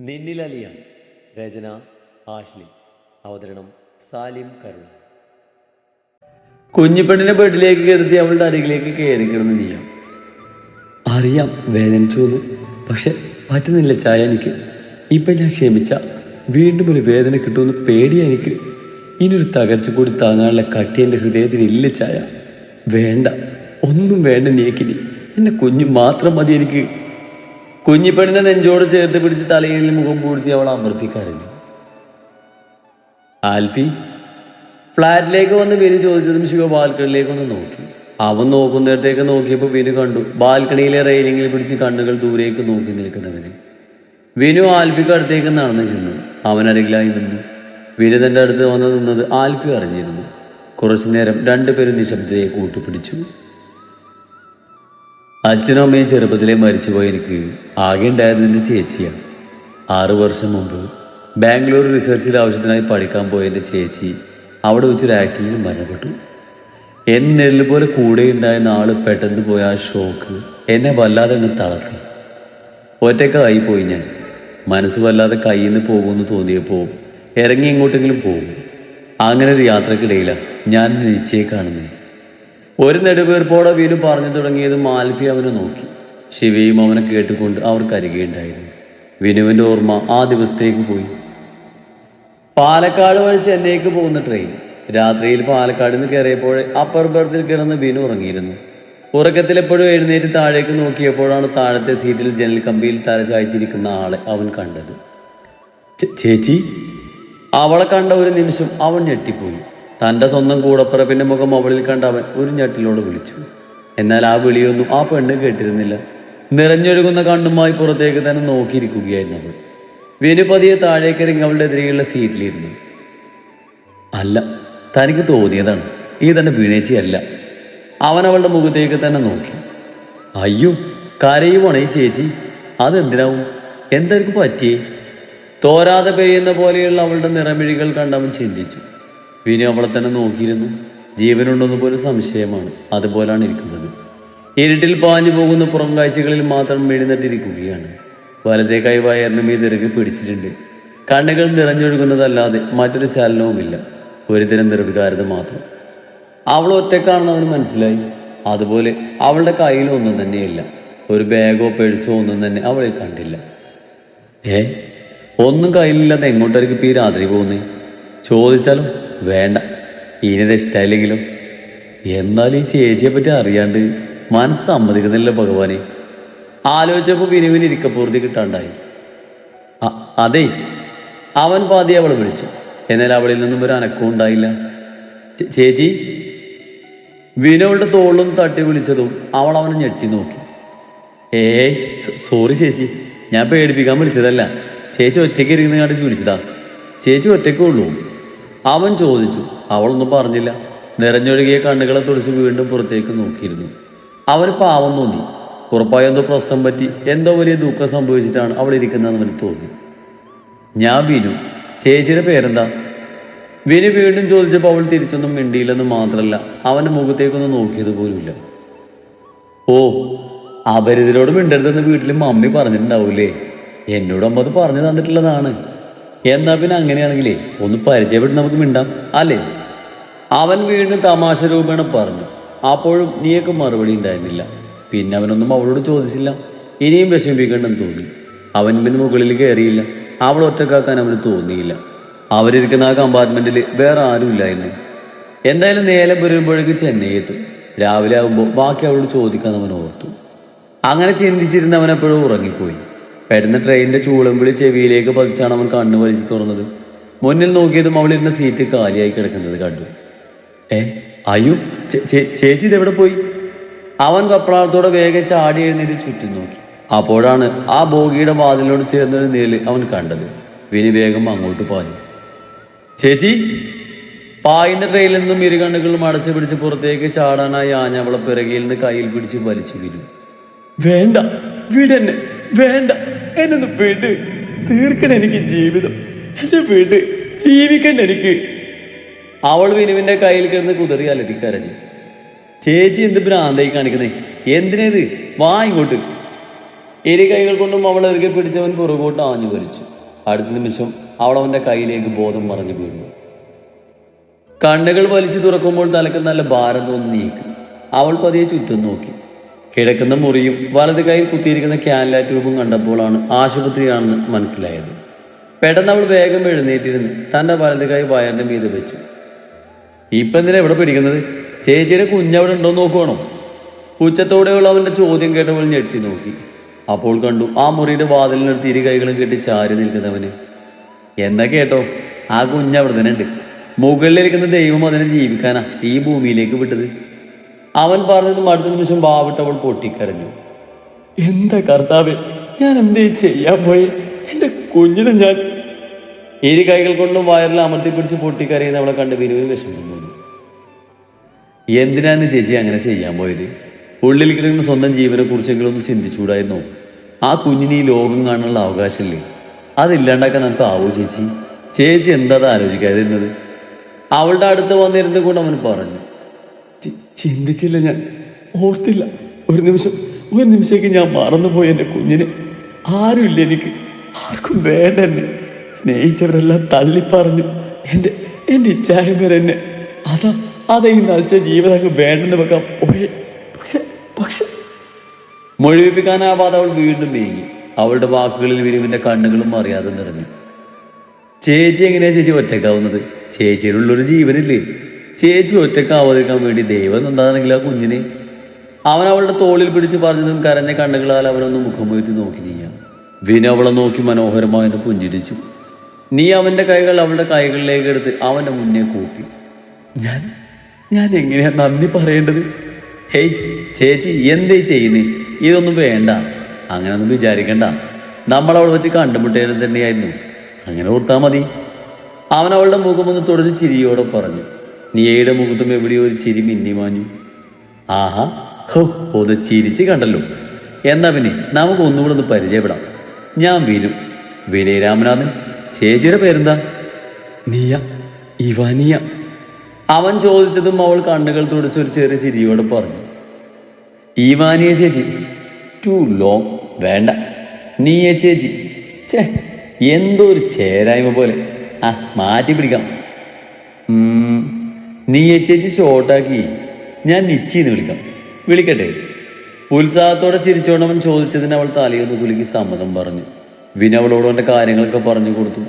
നിന്നിലലിയ രചന Ashley അവതരണം സാലിം കരുണ കുഞ്ഞിപ്പെണ്ണിനെ ബെഡിലേക്ക് കരുതി അവളുടെ അരികിലേക്ക് കയറി കിടന്ന് നീയ. അറിയാം വേദനിച്ചു പക്ഷെ പറ്റുന്നില്ല ചായ എനിക്ക്. ഇപ്പം ഞാൻ ക്ഷമിച്ച വീണ്ടും ഒരു വേദന കിട്ടുമെന്ന് പേടിയാ എനിക്ക്. ഇനിയൊരു തകർച്ച കൂടി താങ്ങാനുള്ള കട്ടി എന്റെ ഹൃദയത്തിന് ഇല്ല ചായ. വേണ്ട ഒന്നും വേണ്ട നീക്കിനി. എന്റെ കുഞ്ഞു മാത്രം മതി എനിക്ക്. കുഞ്ഞിപ്പെണ്ണിനെ നെഞ്ചോട് ചേർത്ത് പിടിച്ച് തലയിൽ മുഖം പൂഴ്ത്തി അവൾ അമർത്തി കരഞ്ഞു ആൽഫി ഫ്ലാറ്റിലേക്ക് വന്ന് വിനു ചോദിച്ചതും ശിവ ബാൽക്കണിയിലേക്ക് ഒന്ന് നോക്കി. അവൻ നോക്കുന്നിടത്തേക്ക് നോക്കിയപ്പോൾ വിനു കണ്ടു. ബാൽക്കണിയിലെ റെയിലിങ്ങിൽ പിടിച്ച് കണ്ണുകൾ ദൂരേക്ക് നോക്കി നിൽക്കുന്നവന്. വിനു ആൽഫിക്ക് അടുത്തേക്ക് നടന്നു ചെന്നു. അവൻ അരികിലായി നിന്നു. വിനു തന്റെ അടുത്ത് വന്ന് നിന്നത് ആൽഫി അറിഞ്ഞിരുന്നു. കുറച്ചു നേരം രണ്ടുപേരും നിശബ്ദതയെ കൂട്ടുപിടിച്ചു. അച്ഛനും അമ്മയും ചെറുപ്പത്തിലെ മരിച്ചുപോയ എനിക്ക് ആകെ ഉണ്ടായത് എന്റെ ചേച്ചിയാണ്. ആറു വർഷം മുമ്പ് ബാംഗ്ലൂർ റിസർച്ചിൽ ആവശ്യത്തിനായി പഠിക്കാൻ പോയ എന്റെ ചേച്ചി അവിടെ വെച്ചൊരു ആക്സിഡന്റിൽ മരണപ്പെട്ടു. എന്നെല്ല് പോലെ കൂടെ ഉണ്ടായിരുന്ന ആൾ പെട്ടെന്ന് പോയ ആ ഷോക്ക് എന്നെ വല്ലാതെ അങ്ങ് തളർത്തി. ഒറ്റക്കായി പോയി ഞാൻ. മനസ്സ് വല്ലാതെ കയ്യിൽ നിന്ന് പോകുമെന്ന് തോന്നിയപ്പോൾ ഇറങ്ങി എങ്ങോട്ടെങ്കിലും പോകും. അങ്ങനെ ഒരു യാത്രക്കിടയിലാണ് ഞാൻ നിശ്ചയെ കാണുന്നത് ഒരു നെടുവീർപ്പോടെ വീട് പറഞ്ഞു തുടങ്ങിയത് മാൽഫി അവനെ നോക്കി. ശിവയും അവനെ കേട്ടുകൊണ്ട് അവർക്കരികെയുണ്ടായിരുന്നു വിനുവിന്റെ ഓർമ്മ ആ ദിവസത്തേക്ക് പോയി. പാലക്കാട് വഴി ചെന്നൈക്ക് പോകുന്ന ട്രെയിൻ രാത്രിയിൽ പാലക്കാട് നിന്ന് കയറിയപ്പോഴേ അപ്പർ ബർത്തിൽ കിടന്ന് വിനു ഉറങ്ങിയിരുന്നു. ഉറക്കത്തിൽ എപ്പോഴും എഴുന്നേറ്റ് താഴേക്ക് നോക്കിയപ്പോഴാണ് താഴത്തെ സീറ്റിൽ ജനൽ കമ്പിയിൽ തലചായ്ച്ചിരിക്കുന്ന ആളെ അവൻ കണ്ടത്. ചേച്ചി? അവളെ കണ്ട ഒരു നിമിഷം അവൻ ഞെട്ടിപ്പോയി. തന്റെ സ്വന്തം കൂടപ്പിറപ്പിന്റെ മുഖം അവളിൽ കണ്ട അവൻ ഒരു ഞെട്ടിലോട് വിളിച്ചു. എന്നാൽ ആ വിളിയൊന്നും ആ പെണ്ണ് കേട്ടിരുന്നില്ല. നിറഞ്ഞൊഴുകുന്ന കണ്ണുമായി പുറത്തേക്ക് തന്നെ നോക്കിയിരിക്കുകയായിരുന്നു അവൾ. വിനു പതിയെ താഴേക്കിറങ്ങി അവളുടെ എതിരെയുള്ള സീറ്റിലിരുന്നു. അല്ല തനിക്ക് തോന്നിയതാണ്. ഈ തന്നെ വീണേച്ചിയല്ല അവൻ അവളുടെ മുഖത്തേക്ക് തന്നെ നോക്കി. അയ്യോ കരയുവാണ് ഈ ചേച്ചി. അതെന്തിനാവും? എന്തായിരിക്കും പറ്റിയേ? തോരാതെ പെയ്യുന്ന പോലെയുള്ള അവളുടെ നിറമിഴികൾ കണ്ടവൻ ചിന്തിച്ചു. വിനു അവളെ തന്നെ നോക്കിയിരുന്നു. ജീവനുണ്ടെന്ന് പോലും സംശയമാണ്. അതുപോലാണ് ഇരിക്കുന്നത്. ഇരുട്ടിൽ പാഞ്ഞു പോകുന്ന പുറം കാഴ്ചകളിൽ മാത്രം മെഴുന്നിട്ടിരിക്കുകയാണ്. വലതേ കൈ വയറിന് മീത് തിരക്ക് പിടിച്ചിട്ടുണ്ട്. കണ്ണുകൾ നിറഞ്ഞൊഴുകുന്നതല്ലാതെ മറ്റൊരു ചലനവുമില്ല. ഒരുതരം നിർവികാരത മാത്രം. അവൾ ഒറ്റക്കാണെന്ന് അവന് മനസ്സിലായി. അതുപോലെ അവളുടെ കയ്യിൽ ഒന്നും തന്നെയില്ല. ഒരു ബാഗോ പേഴ്സോ ഒന്നും തന്നെ അവളിൽ കണ്ടില്ല. ഏ? ഒന്നും കയ്യിലില്ലാതെ എങ്ങോട്ടായിരിക്കും ഇപ്പൊ ഈ രാത്രി പോകുന്നേ? ചോദിച്ചാലും വേണ്ട. ഇനിത് ഇഷ്ടമായില്ലെങ്കിലും എന്നാൽ ഈ ചേച്ചിയെ പറ്റി അറിയാണ്ട് മനസ്സ് സമ്മതിക്കുന്നില്ല ഭഗവാനെ. ആലോചിച്ചപ്പോൾ വിനുവിന് ഇരിക്കപ്പൂർത്തി കിട്ടാണ്ടായി. അതെ അവൻ പാതി അവളെ വിളിച്ചു. എന്നാൽ അവളിൽ നിന്നും ഒരു അനക്കവും ഉണ്ടായില്ല. "ചേ- ചേച്ചി വിനുവളുടെ തോളും തട്ടി വിളിച്ചതും അവൾ അവനെ ഞെട്ടി നോക്കി. ഏയ് സോറി ചേച്ചി ഞാൻ പേടിപ്പിക്കാൻ വിളിച്ചതല്ല. ചേച്ചി ഒറ്റയ്ക്ക് ഇരിക്കുന്ന കണ്ടിട്ട് വിളിച്ചതാ. ചേച്ചി ഒറ്റയ്ക്കേ ഉള്ളൂ. അവൻ ചോദിച്ചു അവളൊന്നും പറഞ്ഞില്ല. നിറഞ്ഞൊഴുകിയ കണ്ണുകളെ തുളിച്ച് വീണ്ടും പുറത്തേക്ക് നോക്കിയിരുന്നു. അവന് പാവം തോന്നി. ഉറപ്പായ എന്തോ പ്രശ്നം പറ്റി എന്തോ വലിയ ദുഃഖം സംഭവിച്ചിട്ടാണ് അവൾ ഇരിക്കുന്നതെന്ന് അവന് തോന്നി. ഞാൻ വിനു. ചേച്ചിയുടെ പേരെന്താ? വിനു വീണ്ടും ചോദിച്ചപ്പോൾ അവൾ തിരിച്ചൊന്നും മിണ്ടിയില്ലെന്ന് മാത്രമല്ല അവന്റെ മുഖത്തേക്കൊന്നും നോക്കിയത് പോലുമില്ല. ഓ അപരിതരോട് മിണ്ടരുതെന്ന് വീട്ടിൽ മമ്മി പറഞ്ഞിട്ടുണ്ടാവൂലേ? എന്നോട് അമ്മ അത് പറഞ്ഞു തന്നിട്ടുള്ളതാണ്. എന്നാ പിന്നെ അങ്ങനെയാണെങ്കിലേ ഒന്ന് പരിചയപ്പെട്ട് നമുക്ക് മിണ്ടാം അല്ലേ? അവൻ വീണ്ടും തമാശ രൂപേണ പറഞ്ഞു. അപ്പോഴും നീയൊക്കെ മറുപടി ഉണ്ടായിരുന്നില്ല. പിന്നെ അവനൊന്നും അവളോട് ചോദിച്ചില്ല. ഇനിയും വിഷമിപ്പിക്കണ്ടെന്ന് തോന്നി. അവൻ പിന്നെ മുകളിൽ കയറിയില്ല. അവൾ ഒറ്റക്കാക്കാൻ അവന് തോന്നിയില്ല. അവരിരിക്കുന്ന ആ കമ്പാർട്ട്മെന്റിൽ വേറെ ആരും ഇല്ലായിരുന്നു. എന്തായാലും നേരം വരുമ്പോഴേക്ക് ചെന്നൈ എത്തും. രാവിലെ ആകുമ്പോൾ ബാക്കി അവളോട് ചോദിക്കാൻ അവൻ ഓർത്തു. അങ്ങനെ ചിന്തിച്ചിരുന്ന് അവൻ എപ്പോഴും ഉറങ്ങിപ്പോയി. പെടുന്ന ട്രെയിനിന്റെ ചൂളം വിളി ചെവിയിലേക്ക് പതിച്ചാണ് അവൻ കണ്ണു വലിച്ചു തുറന്നത്. മുന്നിൽ നോക്കിയതും അവളിരുന്ന സീറ്റ് കാലിയായി കിടക്കുന്നത് കണ്ടു. ഏ അയ്യോ ചേച്ചി ഇതെവിടെ പോയി? അവൻ കപ്രാളത്തോടെ വേഗം ചാടി എഴുന്നേറ്റ് ചുറ്റും നോക്കി. അപ്പോഴാണ് ആ ബോഗിയുടെ വാതിലോട് ചേർന്നൊരു നീൽ അവൻ കണ്ടത്. വിനി വേഗം അങ്ങോട്ട് പാഞ്ഞു. ചേച്ചി? പായിന്റെ ട്രെയിനിൽ നിന്നും ഇരുകണ്ണുകളും അടച്ചു പിടിച്ച് പുറത്തേക്ക് ചാടാനായി ആഞ്ഞ അവളെ പിറകിൽ നിന്ന് കയ്യിൽ പിടിച്ച് വലിച്ചു വീണു വേണ്ട വീടെന്നെ വേണ്ട. എന്നൊന്ന് വീട്. തീർക്കണം എനിക്ക് ജീവിതം. എന്റെ വീട്. ജീവിക്കണ്ട എനിക്ക്. അവൾ വിനുവിന്റെ കയ്യിൽ കിടന്ന് കുതിറി അലറി ചേച്ചി എന്ത് ഭ്രാന്തായി കാണിക്കുന്നേ? എന്തിനേത്? വാ ഇങ്ങോട്ട്. ഇരു കൈകൾ കൊണ്ടും അവൾ ഇറുകെ പിടിച്ചവൻ പുറകോട്ട് ആഞ്ഞു വരിച്ചു അടുത്ത നിമിഷം അവൾ അവന്റെ കയ്യിലേക്ക് ബോധം മറഞ്ഞു വീഴുന്നു കണ്ണുകൾ വലിച്ചു തുറക്കുമ്പോൾ തലക്ക് നല്ല ഭാരം തോന്നി നീക്കി. അവൾ പതിയെ ചുറ്റും നോക്കി. കിടക്കുന്ന മുറിയും വലത് കൈയിൽ കുത്തിയിരിക്കുന്ന ക്യാൻല ട്യൂബും കണ്ടപ്പോഴാണ് ആശുപത്രിയാണെന്ന് മനസ്സിലായത്. പെട്ടെന്ന് അവൾ വേഗം എഴുന്നേറ്റിരുന്ന് തന്റെ വലത് കൈ വയറിന്റെ മീതെ വെച്ചു. ഇപ്പം എന്തിനാ എവിടെ പിടിക്കുന്നത്? ചേച്ചിയുടെ കുഞ്ഞവിടെ ഉണ്ടോ നോക്കുവാണോ? ഉച്ചത്തോടെയുള്ള അവന്റെ ചോദ്യം കേട്ടവൾ ഞെട്ടി നോക്കി. അപ്പോൾ കണ്ടു ആ മുറിയുടെ വാതിലിനടുത്ത് ഇരു കൈകളും കെട്ടി ചാരി നിൽക്കുന്നവന്. എന്നാ കേട്ടോ? ആ കുഞ്ഞ് അവിടെ തന്നെ ഉണ്ട്. മുകളിലിരിക്കുന്ന ദൈവം അതിനെ ജീവിക്കാനാ ഈ ഭൂമിയിലേക്ക് വിട്ടത്. അവൻ പറഞ്ഞതും അടുത്ത നിമിഷം വാവിട്ട് അവൾ പൊട്ടിക്കരഞ്ഞു. എന്താ കർത്താവ് ഞാൻ എന്തേ ചെയ്യാൻ പോയി? എന്റെ കുഞ്ഞിനെ ഞാൻ ഇരു കൈകൾ കൊണ്ടും വയറിൽ അമർത്തിപ്പിടിച്ച് പൊട്ടിക്കരയുന്ന അവളെ കണ്ട് വിനുവിന് വിഷമം തോന്നി. എന്തിനാന്ന് ചേച്ചി അങ്ങനെ ചെയ്യാൻ പോയത്? ഉള്ളിൽ കിടക്കുന്ന സ്വന്തം ജീവനെ കുറിച്ചെങ്കിലും ഒന്ന് ചിന്തിച്ചൂടായിരുന്നു ആ കുഞ്ഞിന് ഈ ലോകം കാണാനുള്ള അവകാശമില്ലേ? അതില്ലാണ്ടാക്കാൻ നമുക്ക് ആവോ ചേച്ചി? ചേച്ചി എന്താ ആലോചിക്കാതിരുന്നത്? അവളുടെ അടുത്ത് വന്നിരുന്നു കൊണ്ട് അവൻ പറഞ്ഞു. "ചി- ചിന്തിച്ചില്ല ഞാൻ. ഓർത്തില്ല. ഒരു നിമിഷം ഒരു നിമിഷത്തേക്ക് ഞാൻ മറന്നുപോയി എന്റെ കുഞ്ഞിന്. ആരുമില്ല എനിക്ക്. ആർക്കും വേണ്ട എന്നെ. സ്നേഹിച്ചവരെല്ലാം തള്ളിപ്പറഞ്ഞു. എന്റെ എന്റെ ഇച്ഛായവർ എന്നെ. അതാ അതാ നശിച്ച ജീവിതം അങ്ങ് വേണ്ടെന്ന് വെക്കാൻ പോയെ. പക്ഷെ പക്ഷെ. മൊഴിപ്പിക്കാനാവാതെ അവൾ വീണ്ടും നീങ്ങി. അവളുടെ വാക്കുകളിൽ വിരിവിന്റെ കണ്ണുകളും അറിയാതെ നിറഞ്ഞു. ചേച്ചി എങ്ങനെയാ ചേച്ചി ഒറ്റക്കാവുന്നത് ചേച്ചിയുടെ ഉള്ളൊരു ജീവനില്ലേ? ചേച്ചി ഒറ്റക്കാവാതിരിക്കാൻ വേണ്ടി ദൈവം എന്താണെങ്കിൽ ആ കുഞ്ഞിനെ? അവൻ അവളുടെ തോളിൽ പിടിച്ച് പറഞ്ഞതും കരഞ്ഞ കണ്ണുകളാൽ അവനൊന്ന് മുഖം മുഖമുയർത്തി നോക്കി നീയ വിന അവളെ നോക്കി മനോഹരമായത് പുഞ്ചിരിച്ചു. നീ അവന്റെ കൈകൾ അവളുടെ കൈകളിലേക്ക് എടുത്ത് അവന്റെ മുന്നേ കൂപ്പി. ഞാൻ ഞാൻ എങ്ങനെയാ നന്ദി പറയേണ്ടത്? ഹേയ് ചേച്ചി എന്തേ ചെയ്യുന്നേ? ഇതൊന്നും വേണ്ട. അങ്ങനെ ഒന്നും വിചാരിക്കണ്ട. നമ്മൾ അവളെ വെച്ച് കണ്ടുമുട്ടേണ്ടത് തന്നെയായിരുന്നു. അങ്ങനെ ഓർത്താൽ മതി. അവൻ അവളുടെ മുഖം ഒന്ന് തുടച്ച് ചിരിയോടെ പറഞ്ഞു. നീയുടെ മുഖത്തും എവിടെയോ ഒരു ചിരി മിന്നിമാഞ്ഞു ആഹാ ഹോ ഒന്ന് ചിരിച്ച് കണ്ടല്ലോ. എന്നാ പിന്നെ നമുക്ക് ഒന്നുകൂടെ ഒന്ന് പരിചയപ്പെടാം. ഞാൻ വിനു വിനയ രാമനാഥൻ ചേച്ചിയുടെ പേരെന്താ? നീയ ഇവാനിയ. അവൻ ചോദിച്ചതും അവൾ കണ്ണുകൾ തുടച്ച് ഒരു ചെറിയ ചിരിയോട് പറഞ്ഞു. ഇവാനിയ ചേച്ചി ടു ലോങ് വേണ്ട. നീയ ചേച്ചി ചേ എന്തോ ഒരു ചേരായ്മ പോലെ. ആ മാറ്റി പിടിക്കാം. നീയ ചേച്ചി ഷോർട്ടാക്കി ഞാൻ നിശ്ചയിന്ന് വിളിക്കാം. വിളിക്കട്ടെ? ഉത്സാഹത്തോടെ ചിരിച്ചോണ്ടവൻ ചോദിച്ചതിന് അവൾ തലയൊന്ന് കുലുക്കി സമ്മതം പറഞ്ഞു. വിന അവളോട് അവന്റെ കാര്യങ്ങളൊക്കെ പറഞ്ഞു കൊടുത്തു.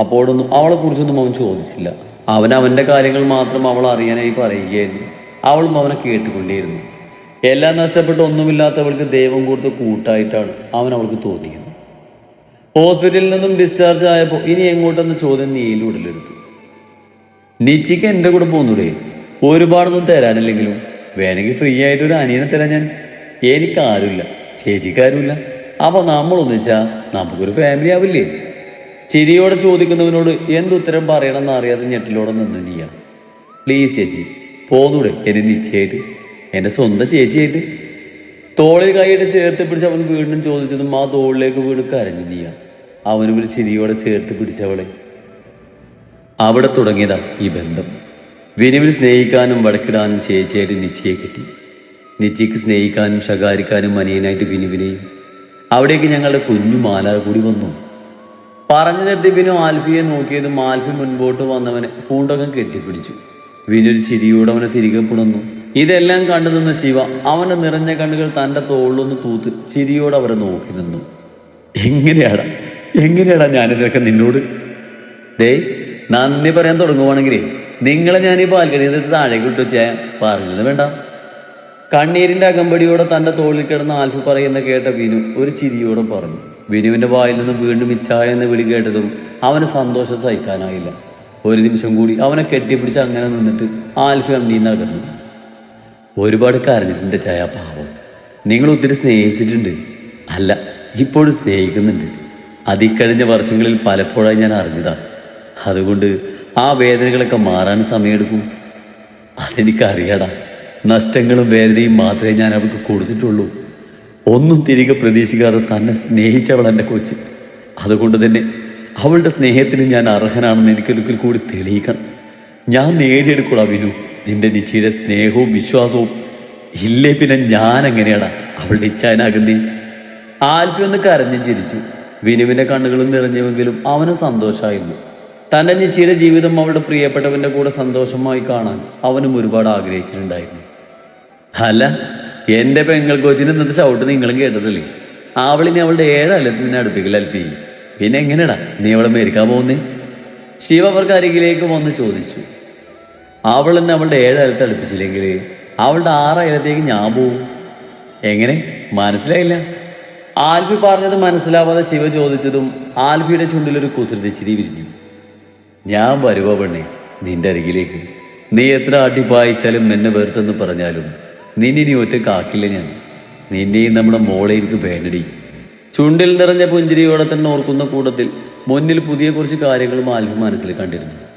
അപ്പോഴൊന്നും അവളെ കുറിച്ചൊന്നും അവൻ ചോദിച്ചില്ല. അവൻ അവന്റെ കാര്യങ്ങൾ മാത്രം അവൾ അറിയാനായി പറയുകയായിരുന്നു. അവളും അവനെ കേട്ടുകൊണ്ടേയിരുന്നു. എല്ലാം നഷ്ടപ്പെട്ട് ഒന്നുമില്ലാത്തവൾക്ക് ദൈവം കൊടുത്ത കൂട്ടായിട്ടാണ് അവൻ അവൾക്ക് തോന്നിയത്. ഹോസ്പിറ്റലിൽ നിന്നും ഡിസ്ചാർജ് ആയപ്പോൾ ഇനി എങ്ങോട്ടെന്ന ചോദ്യം നീയിൽ ഉടലെടുത്തു നിച്ചിക്ക് എന്റെ കൂടെ പോകുന്നൂടെ ഒരുപാടൊന്നും തരാനില്ലെങ്കിലും വേണമെങ്കിൽ ഫ്രീ ആയിട്ട് ഒരു അനിയനെ തരാൻ ഞാൻ. എനിക്കാരുമില്ല ചേച്ചിക്കാരുമില്ല അപ്പോൾ നമ്മൾ ഒന്നിച്ചാ നമുക്കൊരു ഫാമിലി ആവില്ലേ? ചിരിയോടെ ചോദിക്കുന്നവനോട് എന്തുത്തരം പറയണമെന്ന് അറിയാതെ ഞെട്ടിലോടെ നിന്ന് നീയ. പ്ലീസ് ചേച്ചി പോന്നൂടെ എന്നെ നിശ്ചയായിട്ട് എന്റെ സ്വന്തം ചേച്ചിയായിട്ട്. തോളിൽ കൈയിട്ട് ചേർത്ത് പിടിച്ച് അവൻ വീണ്ടും ചോദിച്ചതും ആ തോളിലേക്ക് വീട് കരഞ്ഞു നീയ. അവനും ഒരു ചിരിയോടെ ചേർത്ത് പിടിച്ചവളെ അവിടെ തുടങ്ങിയതാ ഈ ബന്ധം. വിനുവിൽ സ്നേഹിക്കാനും വടക്കിടാനും ചേച്ചിയായിട്ട് നിച്ചിയെ കിട്ടി. നിച്ചിക്ക് സ്നേഹിക്കാനും ശകാരിക്കാനും അനിയനായിട്ട് വിനുവിനെയും. അവിടേക്ക് ഞങ്ങളുടെ കുഞ്ഞു മാല കൂടി വന്നു. പറഞ്ഞു നിർത്തി വിനു ആൽഫിയെ നോക്കിയതും ആൽഫി മുൻപോട്ട് വന്നവനെ പൂണ്ടകം കെട്ടിപ്പിടിച്ചു. വിനുൽ ചിരിയോടെ അവനെ തിരികെ പുണന്നു. ഇതെല്ലാം കണ്ടു നിന്ന ശിവ അവന്റെ നിറഞ്ഞ കണ്ണുകൾ തന്റെ തോളിലൊന്ന് തൂത്ത് ചിരിയോടെ അവരെ നോക്കി നിന്നു. എങ്ങനെയാടാ? എങ്ങനെയാടാ ഞാനിതൊക്കെ നിന്നോട്? ദേ നന്ദി പറയാൻ തുടങ്ങുവാണെങ്കിൽ നിങ്ങളെ ഞാൻ ഈ പാൽക്കടിയിൽ താഴേക്ക് വിട്ടു വെച്ചാൽ പറഞ്ഞത് വേണ്ട. കണ്ണീരിന്റെ അകമ്പടിയോടെ തന്റെ തോളിൽ കിടന്ന ആൽഫ് പറയുന്ന കേട്ട വിനു ഒരു ചിരിയോടെ പറഞ്ഞു. വിനുവിന്റെ വായിൽ നിന്ന് വീണ്ടും ഇച്ഛായ എന്ന് വിളി കേട്ടതും അവന് സന്തോഷം സഹിക്കാനായില്ല. ഒരു നിമിഷം കൂടി അവനെ കെട്ടിപ്പിടിച്ച് അങ്ങനെ നിന്നിട്ട് ആൽഫ് അമ്മീന്ന് അകന്നു ഒരുപാട് കരഞ്ഞിട്ടുണ്ട് ചായ പാവം. നിങ്ങൾ ഒത്തിരി സ്നേഹിച്ചിട്ടുണ്ട്. അല്ല ഇപ്പോഴും സ്നേഹിക്കുന്നുണ്ട്. അതിക്കഴിഞ്ഞ വർഷങ്ങളിൽ പലപ്പോഴായി ഞാൻ അറിഞ്ഞതാ. അതുകൊണ്ട് ആ വേദനകളൊക്കെ മാറാൻ സമയമെടുക്കും. അതെനിക്കറിയടാ. നഷ്ടങ്ങളും വേദനയും മാത്രമേ ഞാൻ അവൾക്ക് കൊടുത്തിട്ടുള്ളൂ. ഒന്നും തിരികെ പ്രതീക്ഷിക്കാതെ തന്നെ സ്നേഹിച്ചവൾ എന്റെ കൊച്ച്. അതുകൊണ്ട് തന്നെ അവളുടെ സ്നേഹത്തിന് ഞാൻ അർഹനാണെന്ന് എനിക്കൊരിക്കൽ കൂടി തെളിയിക്കണം. ഞാൻ നേടിയെടുക്കൂടാ വിനു. നിന്റെ നിച്ചയുടെ സ്നേഹവും വിശ്വാസവും ഇല്ലേ പിന്നെ ഞാൻ എങ്ങനെയാടാ അവളുടെ ഇച്ഛാനാകുന്നേ ആൽഫി ഒന്ന് കരഞ്ഞു ചിരിച്ചു. വിനുവിന്റെ കണ്ണുകളും നിറഞ്ഞുവെങ്കിലും അവന് സന്തോഷമായിരുന്നു. തന്റെ നിച്ചിയുടെ ജീവിതം അവളുടെ പ്രിയപ്പെട്ടവന്റെ കൂടെ സന്തോഷമായി കാണാൻ അവനും ഒരുപാട് ആഗ്രഹിച്ചിട്ടുണ്ടായിരുന്നു. അല്ല എന്റെ പെങ്ങൾ കൊച്ചിന് ഇന്നത്തെ ചവിട്ട് നിങ്ങളും കേട്ടതല്ലേ? അവളിനെ അവളുടെ ഏഴല്ലത്ത് നിന്നെ അടുപ്പിക്കൽ അൽപ്പി പിന്നെ എങ്ങനെയാടാ നീ അവളെ മേരിക്കാൻ പോകുന്നേ? ശിവ അവർക്ക് അരികിലേക്ക് വന്ന് ചോദിച്ചു. അവൾ എന്നെ അവളുടെ ഏഴയലത്ത് അടുപ്പിച്ചില്ലെങ്കിൽ അവളുടെ ആറയലത്തേക്ക് ഞാൻ പോവും. എങ്ങനെ? മനസ്സിലായില്ല? ആൽഫി പറഞ്ഞത് മനസ്സിലാവാതെ ശിവ ചോദിച്ചതും ആൽഫിയുടെ ചുണ്ടിലൊരു കുസൃതി ചിരി വിരിഞ്ഞു. ഞാൻ വരുവോ പെണ്ണേ നിന്റെ അരികിലേക്ക്? നീ എത്ര അടിപ്പായിച്ചാലും എന്നെ വെറുത്തെന്ന് പറഞ്ഞാലും നിന്നെ നീ ഒറ്റ കാക്കില്ല ഞാൻ. നിന്നെയും നമ്മുടെ മോളെ എനിക്ക് വേണ്ടടി. ചുണ്ടിൽ നിറഞ്ഞ പുഞ്ചിരിയോടെ തന്നെ ഓർക്കുന്ന കൂട്ടത്തിൽ മുന്നിൽ പുതിയ കുറച്ച് കാര്യങ്ങളും ആൽഫ് മനസ്സിൽ കണ്ടിരുന്നു.